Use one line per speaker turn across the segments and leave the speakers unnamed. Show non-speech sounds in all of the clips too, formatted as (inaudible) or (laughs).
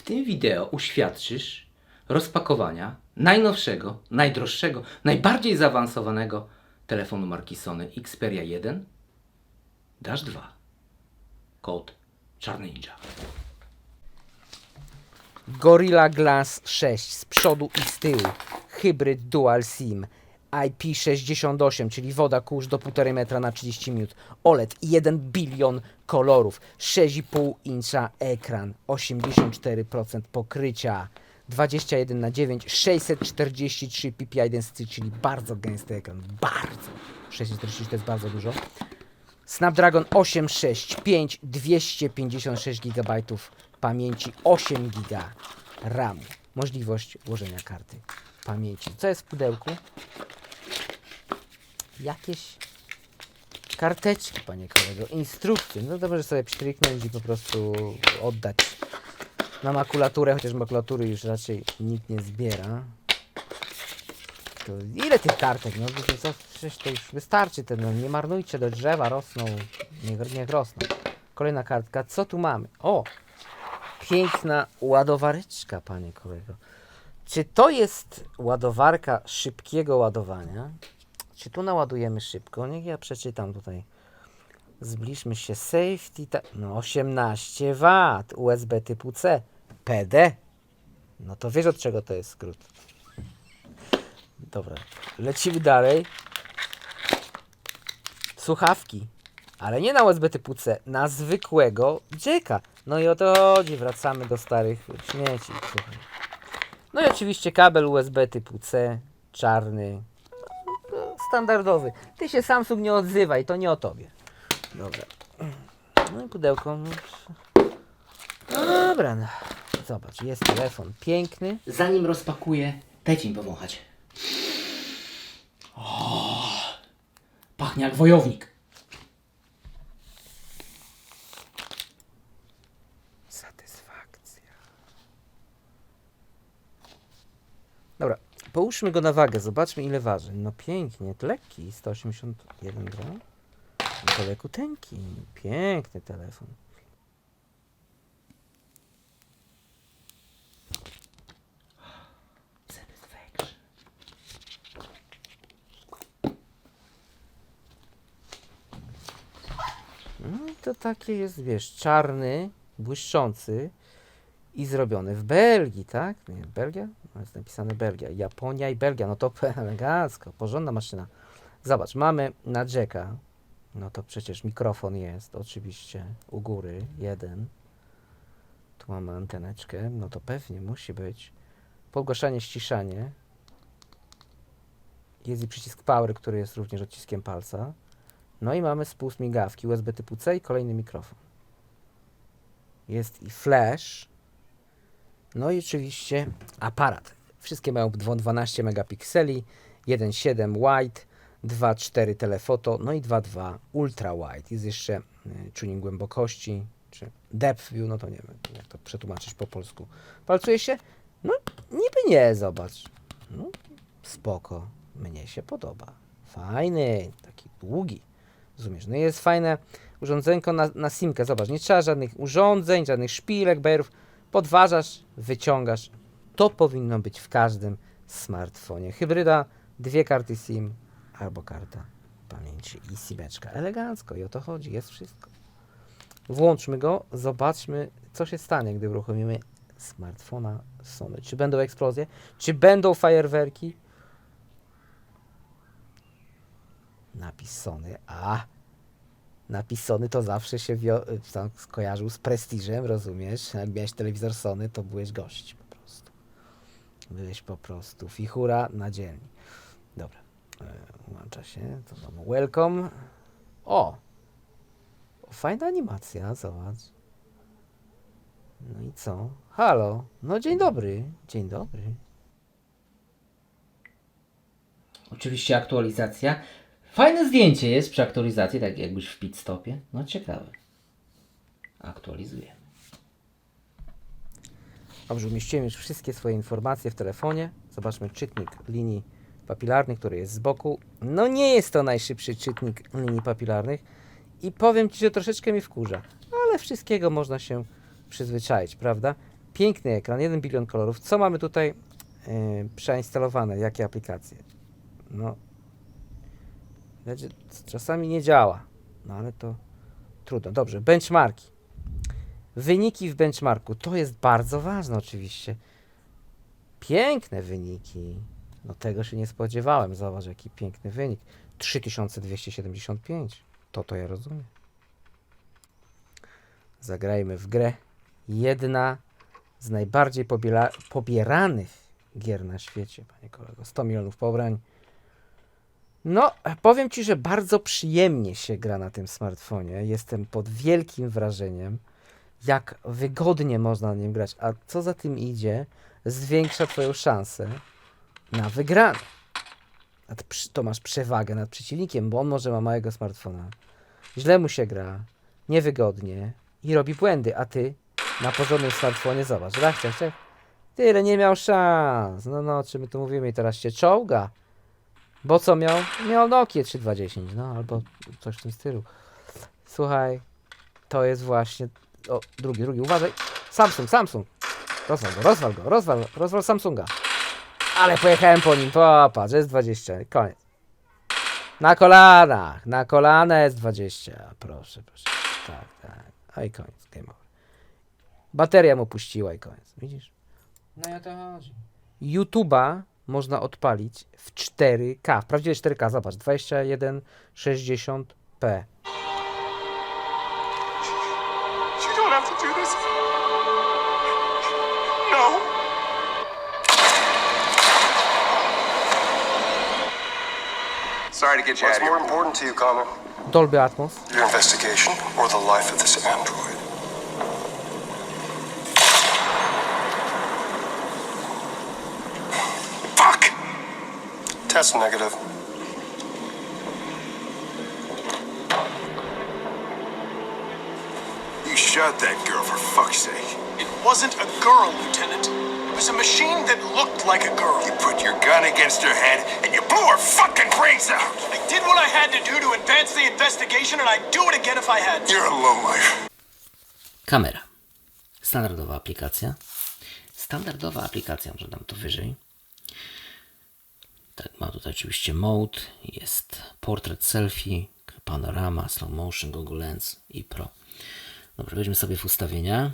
W tym wideo uświadczysz rozpakowania najnowszego, najdroższego, najbardziej zaawansowanego telefonu marki Sony Xperia 1 Dash 2. Kod Czarny Ninja.
Gorilla Glass 6 z przodu i z tyłu. Hybryd Dual SIM. IP68, czyli woda kurz do 1,5 metra na 30 minut. OLED 1 bilion kolorów. 6,5 incha ekran. 84% pokrycia. 21 na 9 643 ppi density, czyli bardzo gęsty ekran. Bardzo. 643 to jest bardzo dużo. Snapdragon 865, 256 GB pamięci, 8 GB RAM. Możliwość włożenia karty pamięci. Co jest w pudełku? Jakieś karteczki, panie kolego, instrukcje. No dobrze sobie pstryknąć i po prostu oddać na makulaturę, chociaż makulatury już raczej nikt nie zbiera. To ile tych kartek? No wiecie co, przecież to już wystarczy. Ten, no, nie marnujcie do drzewa, rosną. Niech, niech rosną. Kolejna kartka. Co tu mamy? O! Piękna ładowareczka, panie kolego. Czy to jest ładowarka szybkiego ładowania? Czy tu naładujemy szybko? Niech ja przeczytam tutaj. Zbliżmy się. Safety. No 18 W. USB typu C. PD. No to wiesz od czego to jest skrót. Dobra, lecimy dalej. Słuchawki, ale nie na USB typu C, na zwykłego jacka. No i o to chodzi, wracamy do starych śmieci. Słuchaj. No i oczywiście kabel USB typu C, czarny, standardowy. Ty się Samsung nie odzywaj, to nie o tobie. Dobra. No i pudełko. No, dobra, no. Zobacz, jest telefon piękny.
Zanim rozpakuję, dajcie mi powąchać. O, pachnie jak wojownik.
Satysfakcja. Dobra, połóżmy go na wagę, zobaczmy ile waży. No pięknie, lekki, 181 gram. To lekuteńki, piękny telefon. No to takie jest, wiesz, czarny, błyszczący i zrobiony w Belgii, tak? Nie, Belgia? No jest napisane Belgia. Japonia i Belgia, no to (laughs) elegancko, porządna maszyna. Zobacz, mamy na jacka, no to przecież mikrofon jest, oczywiście, u góry, jeden. Tu mamy anteneczkę, no to pewnie musi być. Podgłaszanie, ściszanie. Jest i przycisk power, który jest również odciskiem palca. No i mamy spust migawki USB typu C i kolejny mikrofon. Jest i flash. No i oczywiście aparat. Wszystkie mają dwo- 12 megapikseli, 1.7 wide, 2.4 telefoto, no i 2.2 ultra wide. Jest jeszcze y, tuning głębokości, czy depth view, no to nie wiem, jak to przetłumaczyć po polsku. Palcuje się? No niby nie, zobacz. No spoko, mnie się podoba. Fajny, taki długi. Rozumiesz? No jest fajne urządzenko na, na simkę. Zobacz, nie trzeba żadnych urządzeń, żadnych szpilek, bajerów. Podważasz, wyciągasz. To powinno być w każdym smartfonie. Hybryda, dwie karty SIM albo karta pamięci i simeczka. Elegancko i o to chodzi, jest wszystko. Włączmy go, zobaczmy, co się stanie, gdy uruchomimy smartfona Sony. Czy będą eksplozje? Czy będą fajerwerki? Napis Sony. A, napis Sony to zawsze się skojarzył z prestiżem, rozumiesz? Jak miałeś telewizor Sony, to byłeś gość po prostu. Byłeś po prostu fichura na dzień. Dobra, e, włącza się. To mamy welcome. O! Fajna animacja, zobacz. No i co? Halo? No dzień dobry. Dzień dobry.
Oczywiście aktualizacja. Fajne zdjęcie jest przy aktualizacji, tak jakbyś w pit stopie. No ciekawe. Aktualizujemy.
Dobrze, umieściłem już wszystkie swoje informacje w telefonie. Zobaczmy czytnik linii papilarnych, który jest z boku. No nie jest to najszybszy czytnik linii papilarnych i powiem Ci, że troszeczkę mnie wkurza, ale wszystkiego można się przyzwyczaić, prawda?
Piękny ekran, 1 bilion kolorów. Co mamy tutaj yy, przeinstalowane? Jakie aplikacje? No, czasami nie działa, no ale to trudno. Dobrze, benchmarki. Wyniki w benchmarku to jest bardzo ważne, oczywiście. Piękne wyniki. No tego się nie spodziewałem. Zobacz, jaki piękny wynik. 3275. To to ja rozumiem. Zagrajmy w grę. Jedna z najbardziej pobiera, pobieranych gier na świecie, panie kolego. 100 milionów pobrań. No, powiem ci, że bardzo przyjemnie się gra na tym smartfonie. Jestem pod wielkim wrażeniem, jak wygodnie można na nim grać. A co za tym idzie, zwiększa twoją szansę na przy- to masz przewagę nad przeciwnikiem, bo on może ma małego smartfona. Źle mu się gra, niewygodnie i robi błędy, a ty na porządnym smartfonie zobacz, raz. Tyle nie miał szans. No, no, o czym my tu mówimy teraz się czołga. Bo co miał? Miał Nokia 3210, no albo coś w tym stylu. Słuchaj, to jest właśnie. O, drugi, drugi, uważaj. Samsung, Samsung. Rozwal go, rozwal go, rozwal, rozwal Samsunga. Ale pojechałem po nim, popatrz, jest 20, koniec. Na kolanach, na kolana jest 20, proszę, proszę. Tak, tak. A i koniec, game over. Bateria mu puściła i koniec, widzisz? No i o to chodzi. YouTube'a można odpalić w 4K, w prawdziwie 4K, zobacz, 2160p.
You don't have to do this. No.
Sorry to get you
What's
out of
more
here.
important to you, Connor?
Dolby Atmos.
Your investigation or the life of this android? Test negative.
You shot that girl for fuck's sake.
It wasn't a girl, Lieutenant. It was a machine that looked like a girl.
You put your gun against her head and you blew her fucking brains out.
I did what I had to do to advance the investigation, and I'd do it again if I had to.
You're a lowlife.
Kamera. Standardowa aplikacja. Standardowa aplikacja, może dam to wyżej. Tak, ma tutaj oczywiście mode, jest portret selfie, panorama, slow motion, Google Lens i Pro. Dobra, weźmy sobie w ustawienia.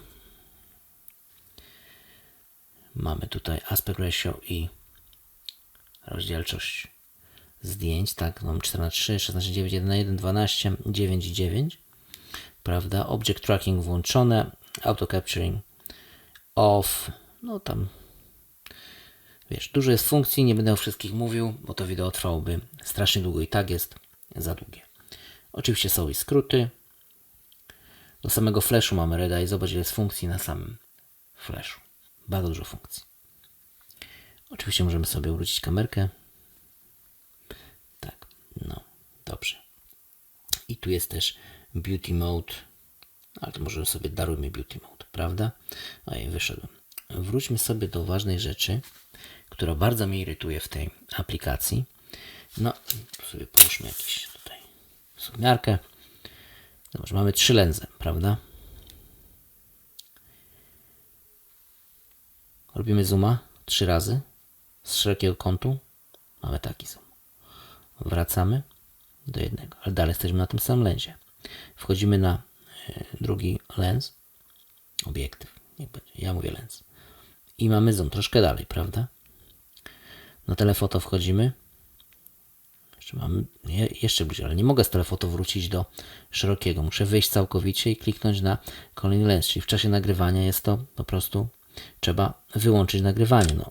Mamy tutaj aspect ratio i rozdzielczość zdjęć, tak, mam 4 na 3 16 9 1 na 1 12 9 i 9 prawda? Object tracking włączone, auto capturing off, no tam wiesz, dużo jest funkcji, nie będę o wszystkich mówił, bo to wideo trwałoby strasznie długo i tak jest za długie. Oczywiście są i skróty. Do samego flashu mamy reda i zobacz ile jest funkcji na samym flashu. Bardzo dużo funkcji. Oczywiście możemy sobie wrócić kamerkę. Tak, no, dobrze. I tu jest też beauty mode, ale to może sobie darujmy beauty mode, prawda? I wyszedłem. Wróćmy sobie do ważnej rzeczy, która bardzo mnie irytuje w tej aplikacji. No, sobie połóżmy jakiś tutaj sumiarkę. Zobacz, mamy trzy lensy, prawda? Robimy zooma trzy razy z szerokiego kątu. Mamy taki zoom. Wracamy do jednego, ale dalej jesteśmy na tym samym lensie. Wchodzimy na e, drugi lens, obiektyw, niech będzie, ja mówię lens. I mamy zoom troszkę dalej, prawda? Na telefoto wchodzimy. Jeszcze mamy, nie, jeszcze bliżej, ale nie mogę z telefoto wrócić do szerokiego. Muszę wyjść całkowicie i kliknąć na kolejny lens, czyli w czasie nagrywania jest to po prostu, trzeba wyłączyć nagrywanie. No.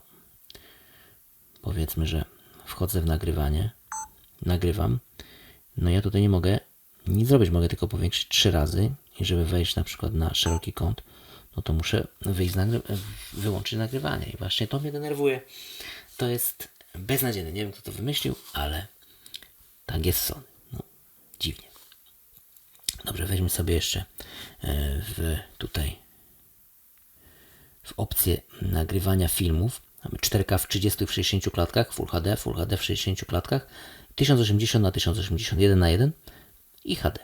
Powiedzmy, że wchodzę w nagrywanie, nagrywam, no ja tutaj nie mogę nic zrobić, mogę tylko powiększyć trzy razy i żeby wejść na przykład na szeroki kąt, no to muszę wyjść z nagry- wyłączyć nagrywanie i właśnie to mnie denerwuje. To jest beznadziejne. Nie wiem kto to wymyślił, ale tak jest Sony. No, dziwnie. Dobrze, weźmy sobie jeszcze e, w tutaj w opcję nagrywania filmów. Mamy 4K w 30 i w 60 klatkach, Full HD, Full HD w 60 klatkach, 1080 na 1080, 1 na 1 i HD.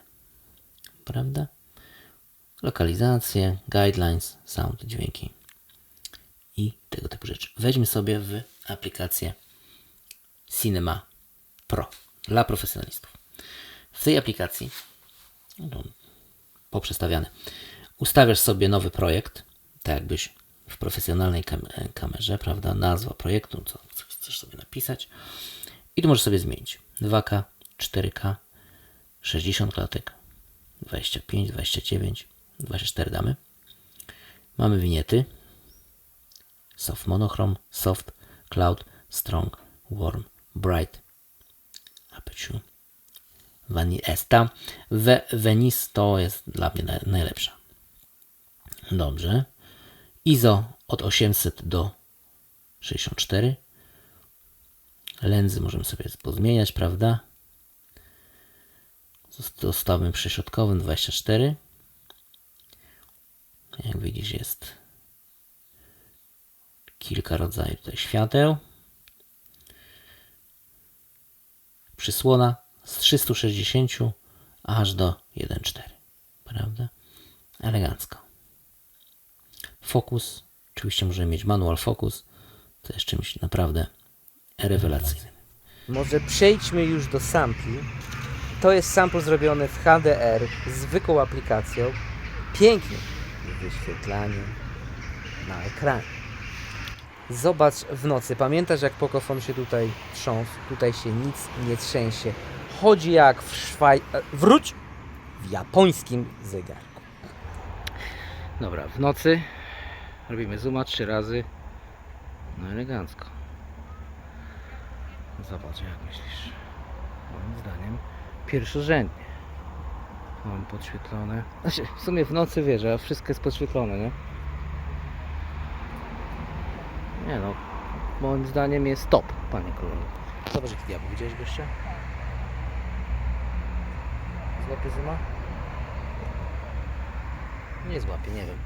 Prawda? Lokalizacje, guidelines, sound, dźwięki.
typu rzeczy. Weźmy sobie w aplikację Cinema Pro dla profesjonalistów. W tej aplikacji, no to poprzestawiane, ustawiasz sobie nowy projekt, tak jakbyś w profesjonalnej e, kamerze, prawda? Nazwa projektu, co chcesz sobie napisać. I tu możesz sobie zmienić 2K, 4K, 60 klatek, 25, 29, 24 damy. Mamy winiety. Soft monochrome, soft, cloud, strong, warm, bright. Aperture. Vani- Esta. We, Venice to jest dla mnie naj, najlepsza. Dobrze. ISO od 800 do 64. Lędzy możemy sobie pozmieniać, prawda? Z dostawem prześrodkowym 24. Jak widzisz jest kilka rodzajów tutaj świateł. Przysłona z 360 aż do 1.4. Prawda? Elegancko. Fokus. Oczywiście możemy mieć manual focus. To jest czymś naprawdę rewelacyjnym.
Może przejdźmy już do sampli. To jest sample zrobiony w HDR, zwykłą aplikacją. Pięknie wyświetlanie na ekranie. Zobacz w nocy. Pamiętasz jak Pokofon się tutaj trząsł? Tutaj się nic nie trzęsie. Chodzi jak w Szwaj... e, Wróć! W japońskim zegarku. Dobra, w nocy robimy zooma trzy razy. No elegancko. Zobacz, jak myślisz? Moim zdaniem pierwszorzędnie. Mam podświetlone. Znaczy, w sumie w nocy wiesz, a wszystko jest podświetlone, nie? Nie no, moim zdaniem jest top, panie kolego. Zobacz, jaki diabeł. Widziałeś gościa? Złapie zyma? Nie złapie, nie wiem.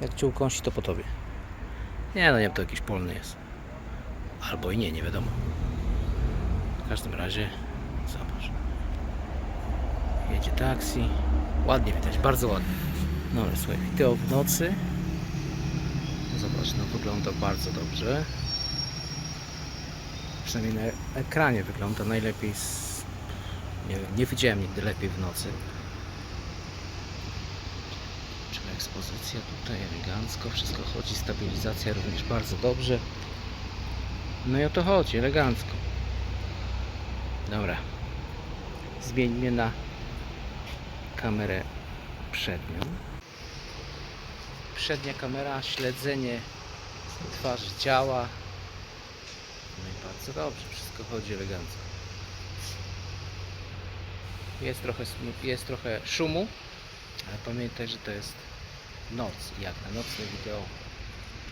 Jak cię ukąsi, to po tobie. Nie no, nie wiem, to jakiś polny jest. Albo i nie, nie wiadomo. W każdym razie, zobacz. Jedzie taksi. Ładnie widać, bardzo ładnie. No ale słuchaj, wideo w nocy. Zobacz, no wygląda bardzo dobrze. Przynajmniej na ekranie wygląda najlepiej z... Nie nie widziałem nigdy lepiej w nocy. Czym ekspozycja tutaj elegancko, wszystko chodzi, stabilizacja również bardzo dobrze. No i o to chodzi, elegancko. Dobra. Zmieńmy na kamerę przednią. Przednia kamera, śledzenie twarzy działa. No i bardzo dobrze, wszystko chodzi elegancko. Jest trochę, jest trochę szumu, ale pamiętaj, że to jest noc. Jak na nocne wideo,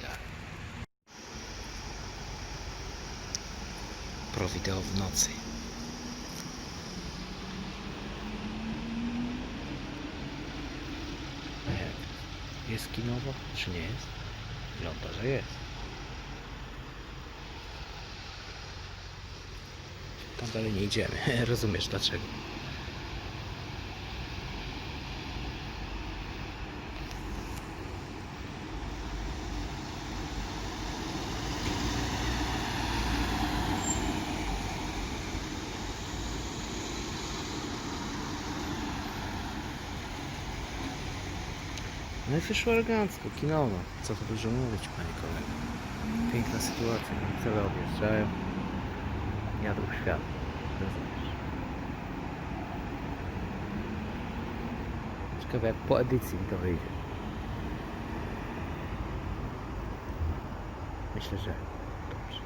tak. Pro wideo w nocy. A jak? Jest kinowo, czy nie jest? Wygląda, że jest. Tam dalej nie idziemy. (laughs) Rozumiesz dlaczego? No i wyszło elegancko, kinowo. Co tu dużo mówić, panie kolego. Piękna sytuacja, cele odjeżdżają. Jadą w świat. Rozumiesz? Ciekawe jak po edycji mi to wyjdzie. Myślę, że dobrze.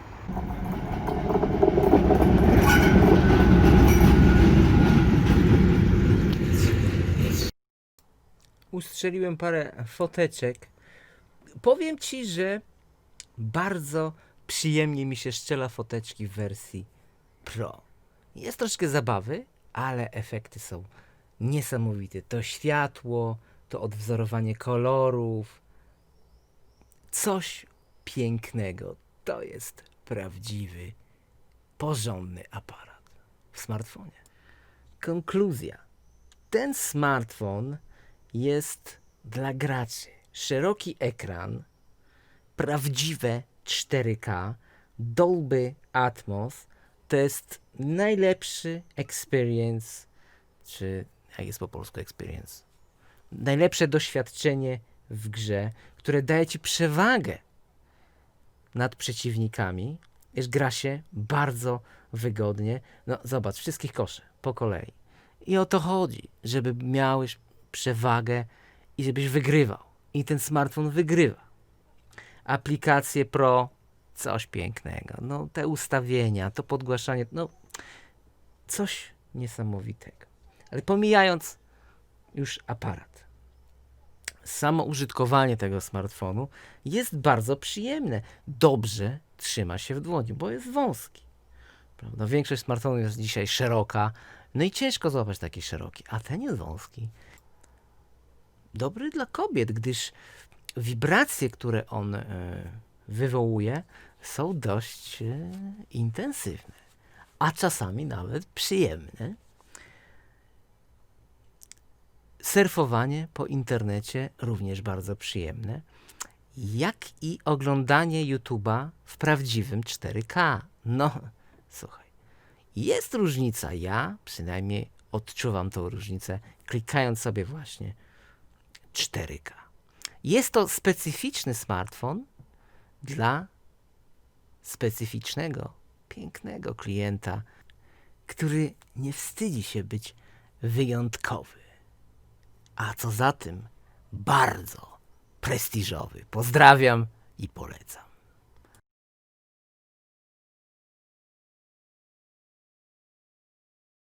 Ustrzeliłem parę foteczek. Powiem ci, że bardzo przyjemnie mi się szczela foteczki w wersji Pro. Jest troszkę zabawy, ale efekty są niesamowite. To światło, to odwzorowanie kolorów. Coś pięknego. To jest prawdziwy, porządny aparat w smartfonie. Konkluzja. Ten smartfon jest dla graczy. Szeroki ekran, prawdziwe 4K, Dolby Atmos to jest najlepszy experience, czy jak jest po polsku experience? Najlepsze doświadczenie w grze, które daje ci przewagę nad przeciwnikami, iż gra się bardzo wygodnie. No zobacz, wszystkich koszy po kolei. I o to chodzi, żeby miałeś przewagę i żebyś wygrywał. I ten smartfon wygrywa. Aplikacje Pro, coś pięknego. No te ustawienia, to podgłaszanie, no coś niesamowitego. Ale pomijając już aparat. Samo użytkowanie tego smartfonu jest bardzo przyjemne. Dobrze trzyma się w dłoni, bo jest wąski. Prawda? Większość smartfonów jest dzisiaj szeroka, no i ciężko złapać taki szeroki, a ten jest wąski. Dobry dla kobiet, gdyż wibracje, które on e, wywołuje, są dość e, intensywne, a czasami nawet przyjemne. Surfowanie po internecie również bardzo przyjemne, jak i oglądanie YouTube'a w prawdziwym 4K. No, słuchaj, jest różnica. Ja przynajmniej odczuwam tą różnicę, klikając sobie właśnie 4K. Jest to specyficzny smartfon dla specyficznego, pięknego klienta, który nie wstydzi się być wyjątkowy. A co za tym, bardzo prestiżowy. Pozdrawiam i polecam.